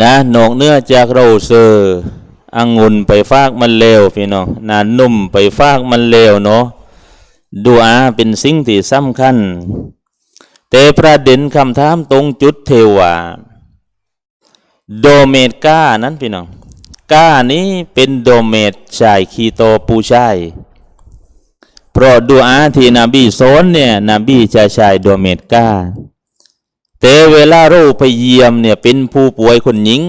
นะหนอกเนื้อจากเราเซอร์อังุนไปฟากมันเลวพี่น้องนานุ่มไปฟากมันเลวเนาะดูอาเป็นสิ่งที่สำคัญ แต่ประเด็นคำถามตรงจุดเทวาโดเมตก้านั้นพี่น้องก้านี้เป็นโดเมตชายคีโตปูชายเพราะดูอาที่นบีสอนเนี่ยนบีจะใช้โดเมตก้า แต่เวลาเราไปเยี่ยมเนี่ยเป็นผู้ป่วยคนหญิง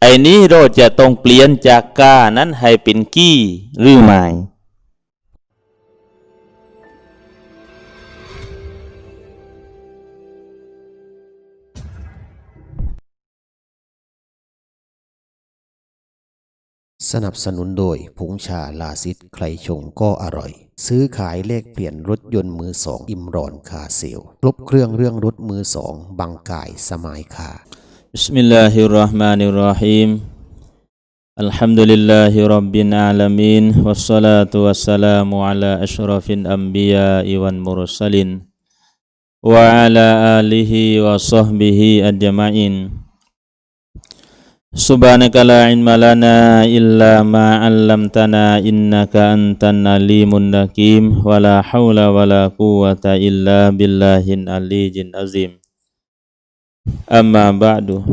ไอ้นี้เราจะต้องเปลี่ยนจากก้านั้นให้เป็นกี้หรือไม่ นับสนุนโดยผงชาลาซิดใครชงก็อร่อย ซื้อขายเลขเปลี่ยนรถยนต์มือสองอิมรอนคาเซลครบเครื่องเรื่องรถมือสองบางกายสมายคา بسم الله الرحمن الرحيم الحمد لله رب العالمين والصلاة والسلام على أشرف الأنبياء والمرسلين وعلى آله وصحبه أجمعين Subhanaka la ilma lana illa ma 'allamtana innaka antal alimun hakim. Wala haula wala quwwata illa billahil aliyyil azim. Amma ba'du.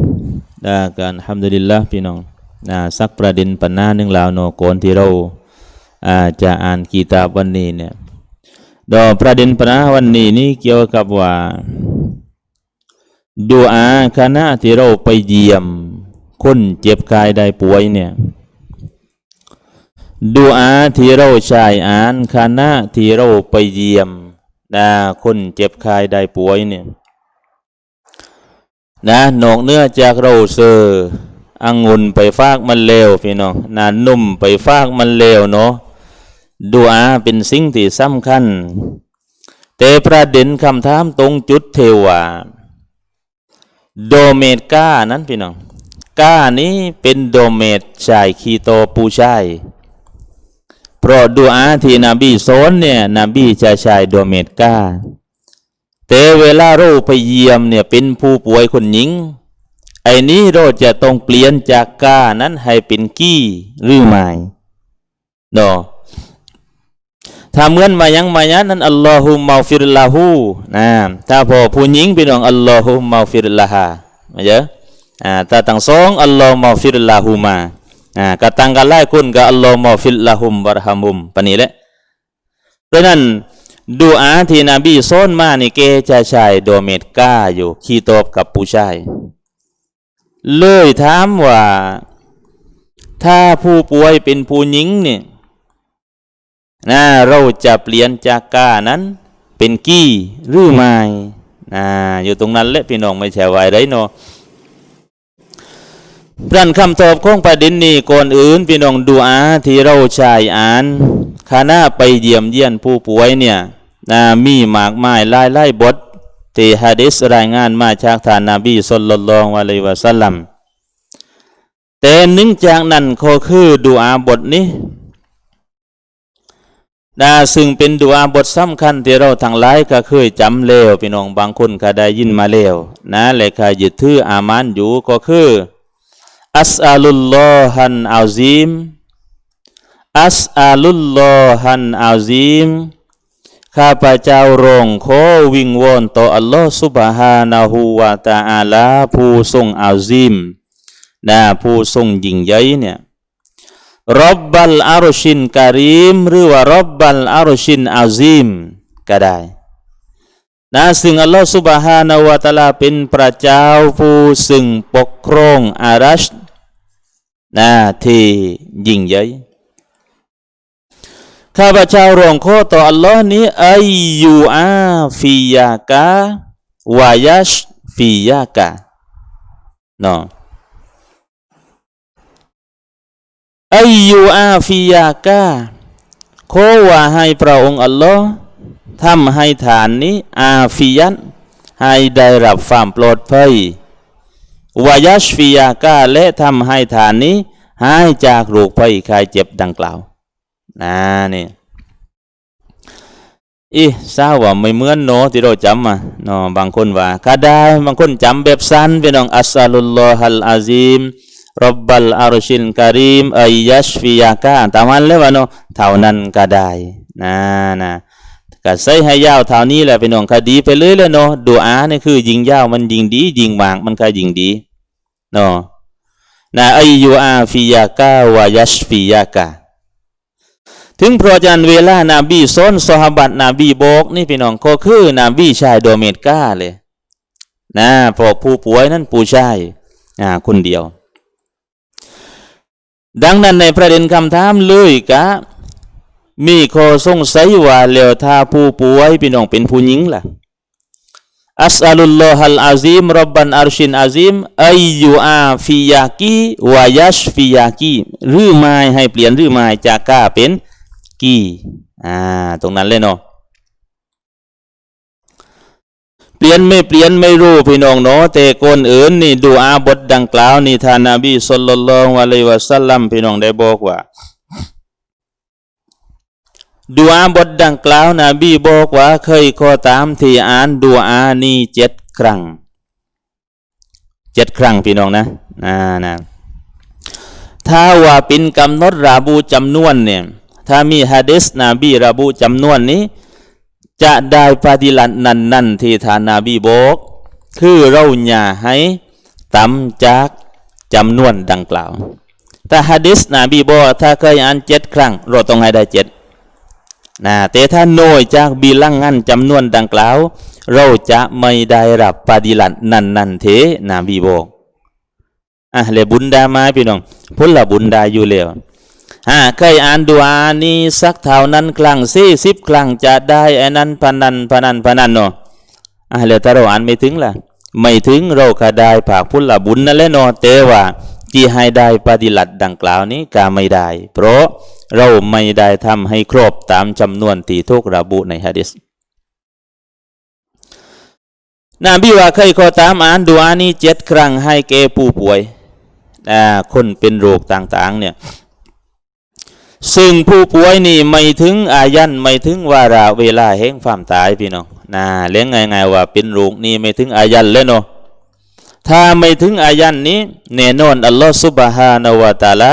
Da kan alhamdulillah pinong. Nah sak pradin panna ning lao no kon ti rao a ja an kitab wan ni. Ne do pradin panna wan ni ni kyo kap wa doa kana ti rao pai diam คนเจ็บกายได้ป่วยเนี่ยดูอาที่เราใช้อ่านคณะที่เราไปเยี่ยมนะคนเจ็บกายได้ป่วยเนี่ยนะนอกเนื้อจากเราเซอร์อังุนไปฟากมันเลวพี่น้องนานุ่มไปฟากมันเลวเนาะดูอาเป็นสิ่งที่สำคัญ แต่ประเด็นคำถามตรงจุดเทวาโดเมตกานั้นพี่น้อง ก้านี้เป็นโดเมตชายคีโตปูชายเพราะดูอาที่นบีสอนเนี่ยนบีจะใช้โดเมตก้าแต่เวลาเราไปเยี่ยมเนี่ยเป็นผู้ป่วยคนหญิง ไอ้นี้เราจะต้องเปลี่ยนจากก้านั้นให้เป็นกี้หรือไม่เนาะถ้าเหมือนมายังมายันนั้นอัลลอฮุมะฟิรลาหูนะถ้าพอผู้หญิงเป็นองอัลลอฮุมะฟิรลาฮามาเยอะ อ่าถ้าตั้งสองอัลลอฮุมะฟิรลาหูมาอ่ากตั้งกันไล่คุณกับอัลลอฮุมะฟิรลาหุมบารฮามุมปานนี้แหละเพราะนั้นดูอาที่นบีสอนมานี่เกจะใช้โดเมตก้าอยู่ขี้ตบกับผู้ชาย เลยถามว่า ถ้าผู้ป่วยเป็นผู้หญิงเนี่ยนะเราจะเปลี่ยนจากก้านั้น เป็นกี้หรือไม่นะอยู่ตรงนั้นแหละพี่น้องไม่ใช่ไว้ไรเนาะ พรันคำตอบของประเด็นนี้ก่อนอื่นพี่น้องดูอาที่เราใช้อ่านคณะไปเยี่ยมเยียนผู้ป่วยเนี่ยนะมีหมากไมายหลายหลายบทที่ฮะดิษรายงานมาจากท่านนาบีสุลต่านละฮ์อะลัยวะสัลลัมแต่หนึ่งจากนั้นก็คือดูอาบทนี้นะซึ่งเป็นดูอาบทสำคัญที่เราทั้งหลายก็เคยจำแล้วพี่น้องบางคนก็ได้ยินมาแล้วนะและก็ยึดถืออามานอยู่ก็คือ อัสอาลุลลอฮันอาซิมอัสอาลุลลอฮันอาซิมข้าพเจ้าร้องขอวิงวอนต่ออัลลอฮฺสุบฮานะฮูวาตาอาลาผู้ทรงอาซิมนะผู้ทรงยิ่งใหญ่เนี่ยรับบัลอารชินการิมหรือว่ารับบัลอารชินอาซิมก็ได้นะซึ่งอัลลอฮฺสุบฮานะฮูวาตาลาเป็นพระเจ้าผู้ซึ่งปกครองอารัช นะที่ยิ่งใหญ่ข้าพเจ้าร้องขอต่ออัลลอฮ์นี้อายุอาฟิยากะวายัชฟิยากะเนาะอายุอาฟิยากะขอว่าให้พระองค์อัลลอฮ์ทำให้ฐานนี้อาฟิยันให้ได้รับความปลอดภัย วายัชฟิยากะและทำให้ฐานนี้หายจากโรคภัยไข้เจ็บดังกล่าวนะนี่อีทราบว่าไม่เหมือนโนที่เราจำมาเนาะบางคนว่าก็ได้บางคนจำแบบสั้นพี่น้องอัสซาลุลลอฮัลอาซิมรับบัลอารชินการีมอายัชฟิยากาตามันเลยว่าเนาะเท่านั้นก็ได้นะนะ ก็ใส่ให้ยาวเท่านี้แหละพี่น้องก็ดีไปเลยเลยเนาะดูอานี่คือ ยิงยาวมันยิงดี ยิงมากมันก็ยิงดีเนาะนะอายูอาฟิยากาวายัชฟิยากาถึงพระจันเวลานาบีซ้อนสหบัตนาบีบอกนี่พี่น้องก็คือนาบีชายโดเมตกาเลยนะพวกผู้ป่วยนั่นผู้ชายอ่าคนเดียว ดังนั้นในประเด็นคำถามเลยกะ มีข้อสงสัยว่าแล้วถ้าผู้ป่วยพี่น้องเป็นผู้หญิงล่ะอัสอัลุลลอฮัลอาซิมรับบันอาร์ชินอาซิมอายูอาฟิยากีวายัชฟิยากีหรือไม่ให้เปลี่ยนหรือไม่จากกาเป็นกีอ่าตรงนั้นเลยเนาะเปลี่ยนไม่เปลี่ยนไม่รู้พี่น้องเนาะแต่คนอื่นนี่ดูอาบทดังกล่าวนี่ท่านนบีสุลต่านละฮ์อะลัยวะสัลลัมพี่น้องได้บอกว่า ดูอาบทดังกล่าวนาบีบอกว่าเคยขอตามที่อ่านดูอานี่เจ็ดครั้งเจ็ดครั้งพี่น้องนะอ่านะถ้าว่าเป็นกำหนดระบุจำนวนเนี่ยถ้ามีฮะดิษนบีระบุจำนวนนี้ จะได้ปฏิลันนั้นนั่นที่ทานนาบีบอก คือเราอย่าให้ตำจากจำนวนดังกล่าวถ้าฮะดิษนบีบอกถ้าเคยอ่านเจ็ดครั้ง เราต้องให้ได้เจ็ด นะแต่ถ้าโนยจากบีลังงันจำนวนดังกล่าว เราจะไม่ได้รับปฏิลันนั้นนั่นเทนบีบอกอะเลยบุญดามาพี่น้องพุทธบุญดาอยู่แล้วอ่าเคยอ่านดูอานี้สักเท่านั้นครั้งสี่สิบครั้งจะได้ไอ้นั้นพนันพนันพนันเนาะอะแล้วถ้าเราอ่านไม่ถึงล่ะ ไม่ถึงเราก็ได้ผากพุทธบุญนั่นแหละเนาะแต่ว่า ที่ให้ได้ปฏิลัดดังกล่าวนี้ก็ไม่ได้ เพราะเราไม่ได้ทำให้ครบตามจำนวนที่ทุกระบุในฮะดิษนบีว่าเคยขอตามอ่านดูอานี้เจ็ดครั้งให้แก่ผู้ป่วยคนเป็นโรคต่างๆเนี่ยซึ่งผู้ป่วยนี่ไม่ถึงอายันไม่ถึงวาระเวลาแห่งความตายพี่น้องนะเลี้ยงไงๆว่าเป็นโรคนี่ไม่ถึงอายันเลยเนาะ ถ้าไม่ถึงอายันนี้ แน่นอนอัลลอฮฺซุบฮานาวะตาลา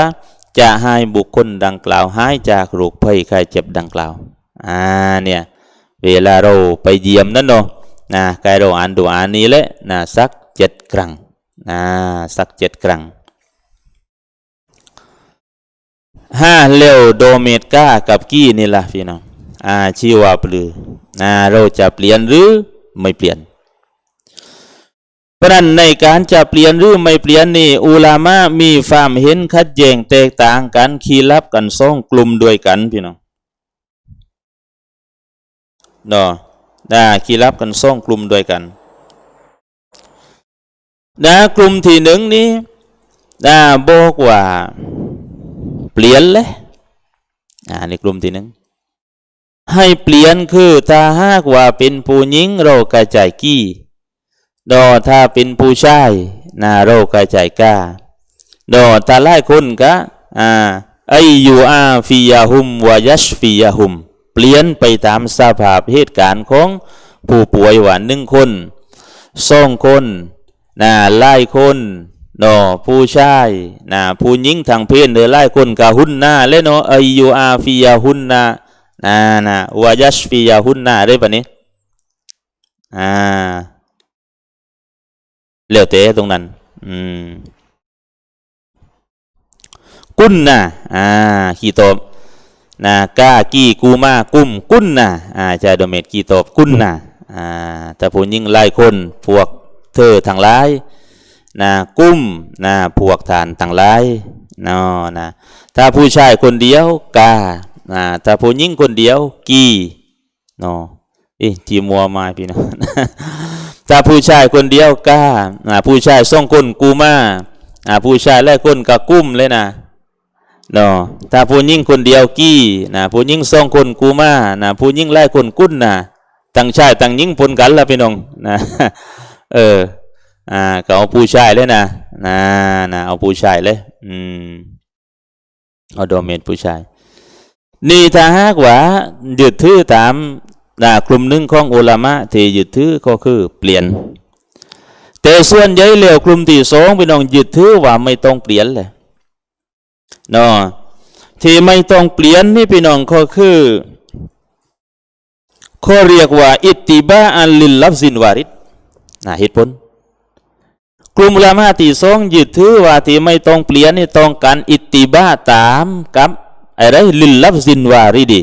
จะให้บุคคลดังกล่าวหายจากโรคภัยไข้เจ็บดังกล่าวอ่าเนี่ยเวลาเราไปเยี่ยมนั่นเนาะนะกายเราอ่านดูอ่านนี้แหละนะสักเจ็ดครั้งนะสักเจ็ดครั้งห้าเร็วโดเมตก้ากับกี้นี่ละพี่น้องอ่าชีวาปลืออ่าเราจะเปลี่ยนหรือไม่เปลี่ยน เพราะนั้นในการจะเปลี่ยนหรือไม่เปลี่ยนนี่อุลามะมีความเห็นขัดแย้งแตกต่างกันคีรับกันสองกลุ่มด้วยกันพี่น้องเนาะนะคีรับกันสองกลุ่มด้วยกันนะกลุ่มที่หนึ่งนี้นะบอกว่าเปลี่ยนเลยอ่าในกลุ่มที่หนึ่งให้เปลี่ยนคือถ้าหากว่าเป็นผู้หญิงเรากระจายกี้ ดอถ้าเป็นผู้ชายนาเรากระจายก้าดอถ้าไล่คนกะอ่าไอยูอาฟิยาหุมวายัชฟิยาหุม เปลี่ยนไปตามสภาพเหตุการณ์ของผู้ป่วยว่าหนึ่งคนสองคนนะไล่คนเนาะผู้ชายนะผู้หญิงทางเพศเดือไล่คนกะหุนนาและเนาะอยุอาฟิยาหุนนานะนะวายัชฟิยาหุนนาได้ปะนี้อ่า เลี้ยวเตะตรงนั้น อืม กุนนะอ่าขีตบนะก้ากี้กูมากุ้มกุนนะอ่าจะโดเมตกีตบกุนนะอ่าแต่ผู้หญิงไล่คนพวกเธอทางหลายนะกุ้มนะพวกฐานต่างหลายนาะนะถ้าผู้ชายคนเดียวกานะถ้าผู้หญิงคนเดียวกีเนาะเอ๊ะทีมัวมาพี่น้อง ถ้าผู้ชายคนเดียวกานะผู้ชายส่งคนกูมาผู้ชายแลกคนกับกุ้มเลยนะเนาะถ้าผู้หญิงคนเดียวกี้นะผู้หญิงส่งคนกูมานะผู้หญิงแลกคนกุ้นนะตั้งชายตั้งหญิงปนกันละพี่น้องนะเอออ่าก็เอาผู้ชายเลยนะนะนะเอาผู้ชายเลยอืมเอาโดเมนผู้ชายนี่ถ้าหากว่ายึดถือตาม นะกลุ่มหนึ่งของอุลามะที่ยึดถือก็คือเปลี่ยน แต่ส่วนใหญ่แล้วกลุ่มที่สองพี่น้องยึดถือว่าไม่ต้องเปลี่ยนเลยเนาะที่ไม่ต้องเปลี่ยนนี่พี่น้องก็คือเขาเรียกว่า อิตติบาอันลิลลัฟซินวาริดนะเหตุผลกลุ่มอุลามะที่สองยึดถือว่าที่ไม่ต้องเปลี่ยนนี่ต้องการอิตติบาตามกับอะไรลิลลัฟซินวาริดี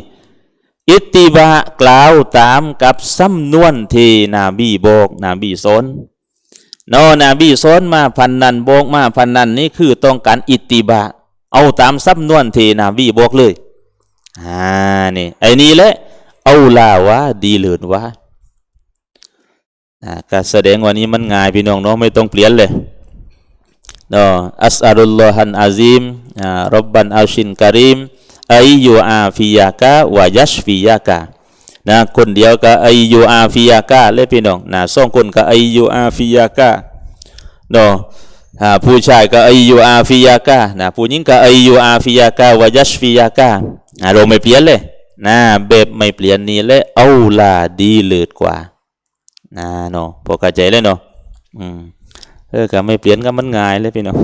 อิตติบะกล่าวตามกับสำนวนที่นาบีบอกนาบีสอนนอนาบีสอนมาพันนันบอกมาพันนันนี่คือต้องการอิตติบะเอาตามสำนวนที่นาบีบอกเลยอ่านี่ไอ้นี่แหละเอาลาวะดีเหลือนวะอ่าก็แสดงว่านี้มันง่ายพี่น้องเนาะไม่ต้องเปลี่ยนเลยเนาะอัสอัลลอฮันอาซิมอ่ารับบันอัลชินการิม ไอยุอาฟิยากะวายัชฟิยากะนะคนเดียวก็อยุอาฟิยากะเลยพี่น้องนะสองคนก็อยุอาฟิยากะเนาะผู้ชายก็อยุอาฟิยากะนะผู้หญิงก็อยุอาฟิยากะวายัชฟิยากะนะเราไม่เปลี่ยนเลยนะแบบไม่เปลี่ยนนี่เลยเอาลาดีเลิศกว่านะเนาะพอเข้าใจเลยเนาะอืมเออก็ไม่เปลี่ยนก็มันง่ายเลยพี่น้อง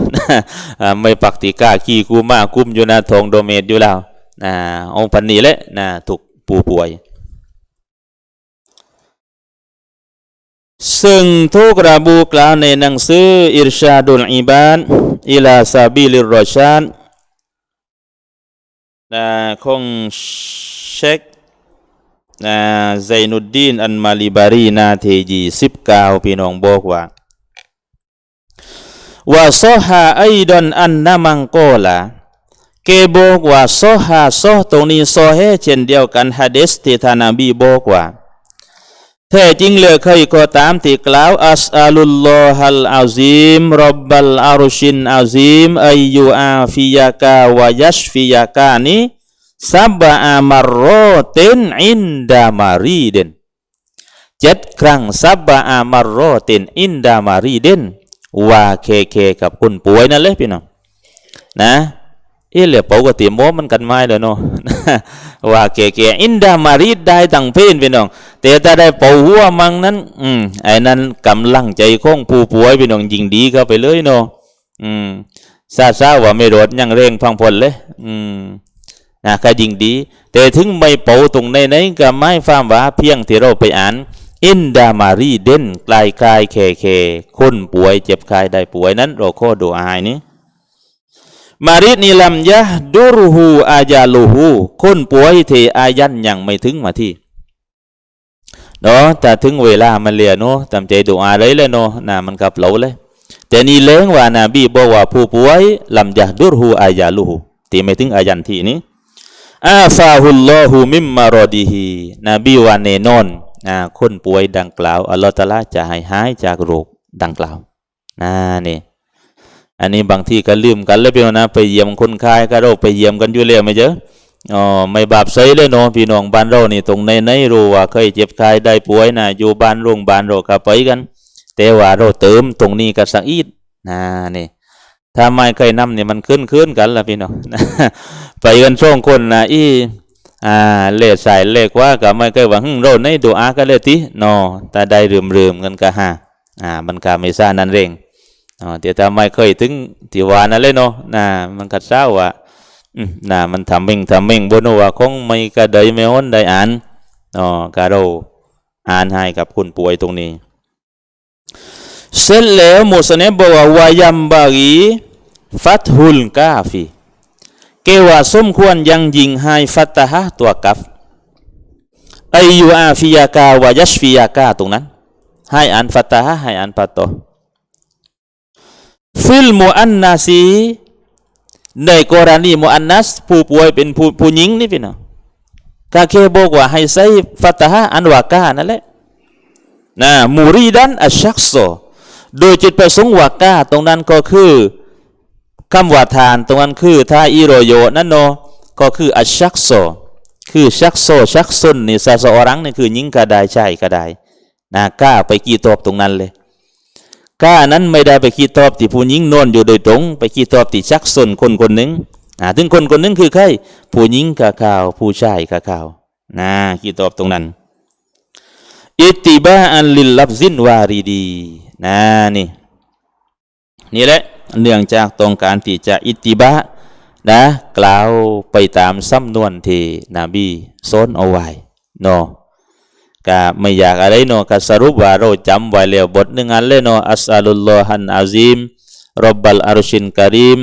ไม่ปักติกาขี้กูมากุ้มอยู่นะทองโดเมตอยู่แล้ว นะองฝันนี้แหละนะถูกปูป่วยซึ่งทุกระบุกล่าวในหนังสืออิรชาดุลอิบานอิลาซาบิลิรรชานนะของเชคนะไซนุดดีนอันมาลิบารีนาเทจีสิบเก้าพี่น้องบอกว่าว่าซอฮาไอดอนอันนามังโกลา เกบอกว่าโซฮาโซตรงนี้ซเฮเช่นเดียวกันฮะดิษที่ท่านนบีบอกว่าแท้จริงเลยเคยก็ตามที่กล่าวอัสอัลุลลอฮัลอาซิมรับบัลอารุชินอาซิมอายุอาฟิยากาวายัชฟิยากานี้ซับบะอามารโรเตนอินดามารีเดนเจ็ดครั้งซับบะอามารโรเตนอินดามารีเดนว่าเคเคกับคนป่วยนั่นเลยพี่น้องนะ เอเหลือปกติโมมันกันไม่เลยเนาะว่าเคเคอินดามารีดได้ตั้งเพนพี่น้องแต่ถ้าได้เป่าหัวมังนั้นอืมไอ้นั้นกำลังใจของผู้ป่วยพี่น้องยิงดีเข้าไปเลยเนาะอืมซาซาว่าไม่รดยังเร่งพังพลเลย อืมนะก็ยิงดี แต่ถึงไม่เป่าตรงในไหนก็ไม่ฟังว่าเพียงที่เราไปอ่านอินดามารีเด่นกลายกายเคเคคนป่วยเจ็บกายได้ป่วยนั้นเราข้อดูอายนี้ มารินิลัมยะดูรูฮูอาญาลูฮูคนป่วยเทอายันยังไม่ถึงมาที่เนาะแต่ถึงเวลามันเลียเนาะตามใจดูอาเลยเลยเนาะน่ะมันกับเราเลย แต่นี่เล้งว่านาบีบอกว่าผู้ป่วยลัมยะดูรูฮูอาญาลูฮูที่ไม่ถึงอายันที่นี้อาฟาฮุลลอฮูมิมมารอดีฮีนบีว่าแน่นอนนะคนป่วยดังกล่าวอัลลอฮฺตะลาจะให้หายจากโรคดังกล่าวนะนี่ อันนี้บางที่ก็ลืมกันแล้วพี่น้องนะไปเยี่ยมคนไข้ก็เราไปเยี่ยมกันอยู่แล้วไม่เจออ๋อไม่บาปใส่เลยเนาะพี่น้องบ้านเรานี่ตรงในในรู้ว่าเคยเจ็บไข้ได้ป่วยนะอยู่บ้านโรงพยาบาลเราก็ไปกัน แต่ว่าเราเติมตรงนี้ก็สักอีดนะนี่ถ้าไม่เคยนำเนี่ยมันขึ้นขึ้นกันละพี่น้องไปกันช่องคนนะอีอ่าเลขใส่เลขว่าก็ไม่เคยว่าหึ่งโรในดูอาก็เลยติเนาะแต่ได้ลืมลืมกันก็ฮะอ่ามันก็ไม่ซ่านั่นเร่ง อ๋อแต่ถ้าไม่เคยถึงที่ว่านั่นเลยเนาะน่ะมันก็เศร้าว่าอืมน่ะมันทำเม่งทำเม่งบนว่าคงไม่ก็ได้ไม่อ้นได้อ่านอ๋อก็เราอ่านให้กับคนป่วยตรงนี้ เสร็จแล้วมุสลิมบอกว่าวายัมบารีฟัตฮุลกาฟีเกว่าสมควรยังยิงให้ฟัตฮะตัวกัฟอายุอาฟิยากาวายัชฟิยากาตรงนั้น ให้อ่านฟัตฮะให้อ่านปัตโต ฟิลโมอันนาซีในกรณีโมอันนัสผู้ป่วยเป็นผู้ผู้หญิงนี่พี่น้องกาเคบอกว่าให้ใส่ฟัตฮะอันวากานั่นแหละนะมูรีดันอัชักโซโดยจุดประสงค์วากาตรงนั้นก็คือคำว่าทานตรงนั้นคือถ้าอิโรโยนั่นเนาะก็คืออัชักโซคือชักโซชักซุนนี่ซาโซอรังนี่คือยิงก็ไดใช่ก็ไดนะกล้าไปกี่ตบตรงนั้นเลย ก้านั้นไม่ได้ไปกี่ตอบที่ผู้หญิงนอนอยู่โดยตรง ไปกี่ตอบที่ชักซุนคนคนหนึ่งอ่าถึงคนคนหนึ่งคือใครผู้หญิงกับข่าว ผู้ชายกับข่าวนะกี่ตอบตรงนั้นอิติบาอันลิลลับซินวาริดีนะนี่นี่แหละเนื่องจากต้องการที่จะอิติบะนะกล่าวไปตามสำนวนที่นบีสอนเอาไว้เนาะ ก็ไม่อยากอะไรเนาะก็สรุปว่าเราจำไว้แล้วบทหนึ่งอันเลยเนาะอัสอัลลอฮันอาซิมรบบัลอารชินกะรีม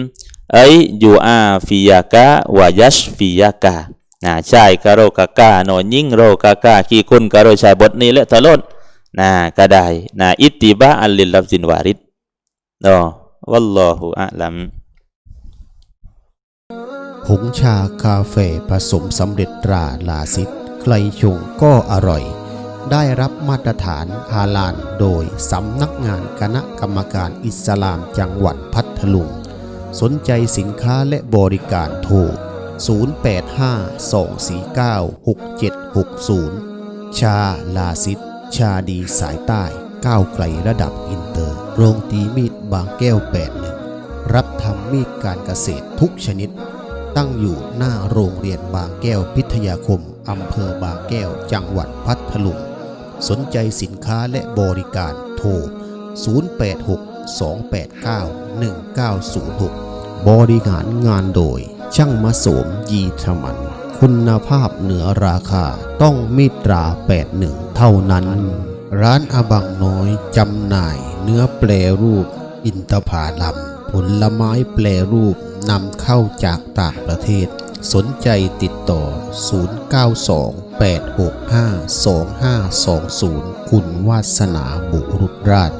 ไอยูอาฟิยากะวายัชฟิยากะนะชายกะโรกะกาเนาะยิ่งโรกะกากี่คนกะโรชายบทนี้และทะลดนะก็ได้นะอิตติบะอัลลิลลับซินวาริดเนาะวัลลอฮุอะลัมผงชากาแฟผสมสำเร็จตราลาซิดใครชงก็อร่อย ได้รับมาตรฐานอาลานโดยสำนักงานคณะกรรมการอิสลามจังหวัดพัทลุง สนใจสินค้าและบริการโทร 0852496760 ชาลาซิดชาดีสายใต้ ก้าวไกลระดับอินเตอร์ โรงตีมีดบางแก้ว81รับทำมีดการเกษตรทุกชนิด ตั้งอยู่หน้าโรงเรียนบางแก้วพิทยาคมอำเภอบางแก้วจังหวัดพัทลุง สนใจสินค้าและบริการโทร 0862891906 บริหารงานโดย ช่างมาโสมยีธมัน คุณภาพเหนือราคาต้องมีตรา 81 เท่านั้น ร้านอาบังน้อยจำหน่ายเนื้อแปรรูป อินทผลัมผลไม้แปรรูปนำเข้าจากต่างประเทศ สนใจติดต่อ 0928652520 คุณวาสนาบุรุษราช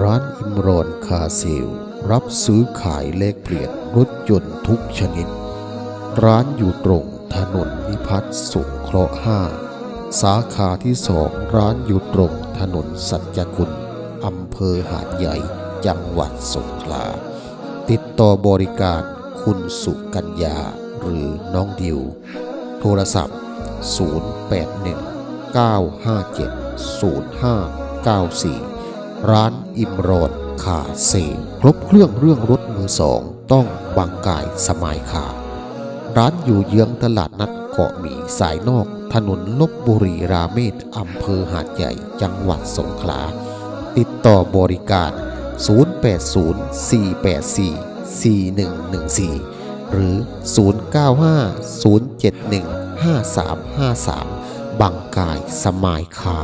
ร้านอิมรอนคาเซล รับซื้อขายเลขเปลี่ยนรถยนต์ทุกชนิด ร้านอยู่ตรงถนนนิพัฒน์สงเคราะห์5สาขาที่สองร้านอยู่ตรงถนนสัจกุลอำเภอหาดใหญ่ จังหวัดสงขลา ติดต่อบริการ คุณสุกัญญาหรือน้องดิว โทรศัพท์ 081 957 0594 ร้านอิมรอนคาเซลครบเครื่องเรื่องรถมือสอง ต้องบางกายสมายคาร้านอยู่เยื้องตลาดนัดเกาะหมีสายนอก ถนนลบบุรีราเมศอำเภอหาดใหญ่จังหวัดสงขลา ติดต่อบริการ 080484 4114 หรือ 0950715353 บางกายสมายคา